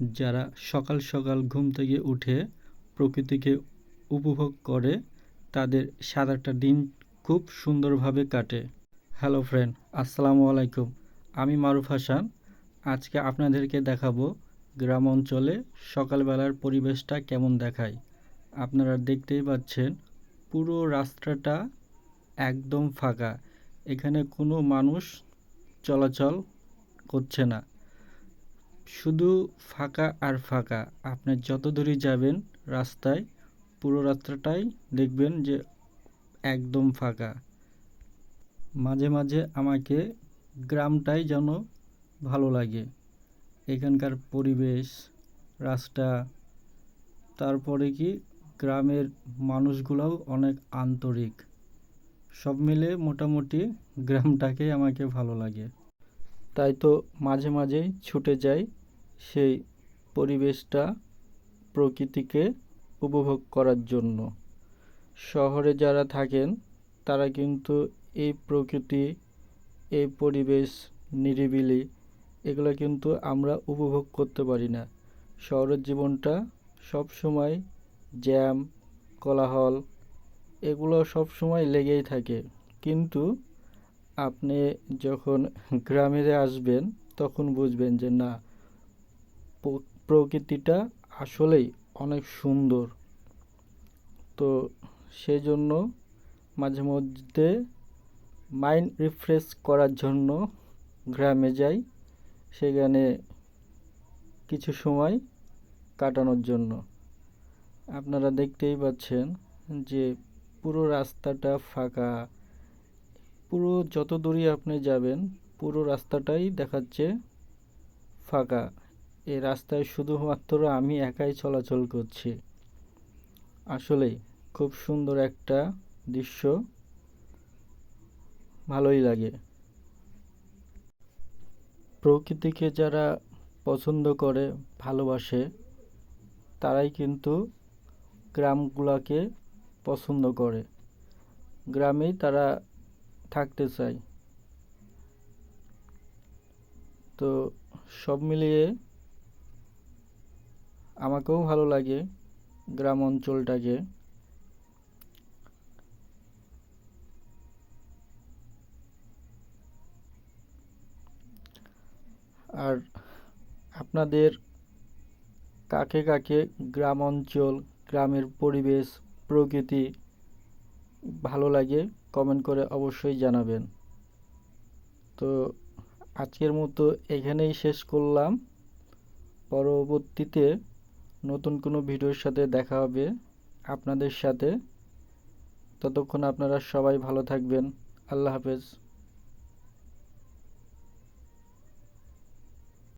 যারা সকাল সকাল ঘুম থেকে উঠে প্রকৃতিকে উপভোগ করে, তাদের সারাটা দিন খুব সুন্দরভাবে কাটে। হ্যালো ফ্রেন্ড আসসালামু আলাইকুম। আমি মারুফ হাসান। আজকে আপনাদেরকে দেখাবো গ্রাম অঞ্চলে সকালবেলার পরিবেশটা কেমন দেখায়। আপনারা দেখতেই পাচ্ছেন, পুরো রাস্তাটা একদম ফাঁকা। এখানে কোনো মানুষ চলাচল করছে না। শুধু ফাঁকা আর ফাঁকা, আপনি যত দূরই যাবেন রাস্তায়, পুরো রাস্তাটাই দেখবেন যে একদম ফাঁকা। মাঝে মাঝে আমাকে গ্রামটাই যেন ভালো লাগে। এখানকার পরিবেশ, রাস্তা, তারপরে কি গ্রামের মানুষগুলোও অনেক আন্তরিক। সব মিলে মোটামুটি গ্রামটাকে আমাকে ভালো লাগে। তাই তো মাঝে মাঝেই ছুটে যাই সেই পরিবেশটা প্রকৃতিকে উপভোগ করার জন্য। শহরে যারা থাকেন, তারা কিন্তু এই প্রকৃতি, এই পরিবেশ, নিরিবিলি, এগুলো কিন্তু আমরা উপভোগ করতে পারি না। শহরের জীবনটা সব সময় জ্যাম, কোলাহল, এগুলো সব সময় লেগেই থাকে। কিন্তু আপনি যখন গ্রামে আসবেন, তখন বুঝবেন যে না প্রকৃতিটা আসলেই অনেক সুন্দর। তো সেই জন্য মাঝে মধ্যে মাইন্ড রিফ্রেশ করার জন্য গ্রামে যাই, সেখানে কিছু সময় কাটানোর জন্য। আপনারা দেখতেই পাচ্ছেন যে পুরো রাস্তাটা ফাঁকা। পুরো যত দূরই আপনি যাবেন, পুরো রাস্তাটাই দেখাচ্ছে ফাঁকা। এই রাস্তায় শুধুমাত্র আমি একাই চলাচল করছি। আসলেই খুব সুন্দর একটা দৃশ্য। ভালোই লাগে। প্রকৃতিকে যারা পছন্দ করে, ভালোবাসে, তারাই কিন্তু গ্রামগুলোকে পছন্দ করে। গ্রামেই তারা থাকতে চাই। তো সব মিলিয়ে আমাকেও ভালো লাগে গ্রাম অঞ্চলটাকে। আর আপনাদের কাকে কাকে গ্রাম অঞ্চল, গ্রামের পরিবেশ, প্রকৃতি ভালো লাগে কমেন্ট করে অবশ্যই জানাবেন। তো আজকের মতো এখানেই শেষ করলাম। পরবর্তীতে নতুন কোনো ভিডিওর সাথে দেখা হবে আপনাদের সাথে। ততক্ষণ আপনারা সবাই ভালো থাকবেন। আল্লাহ হাফেজ।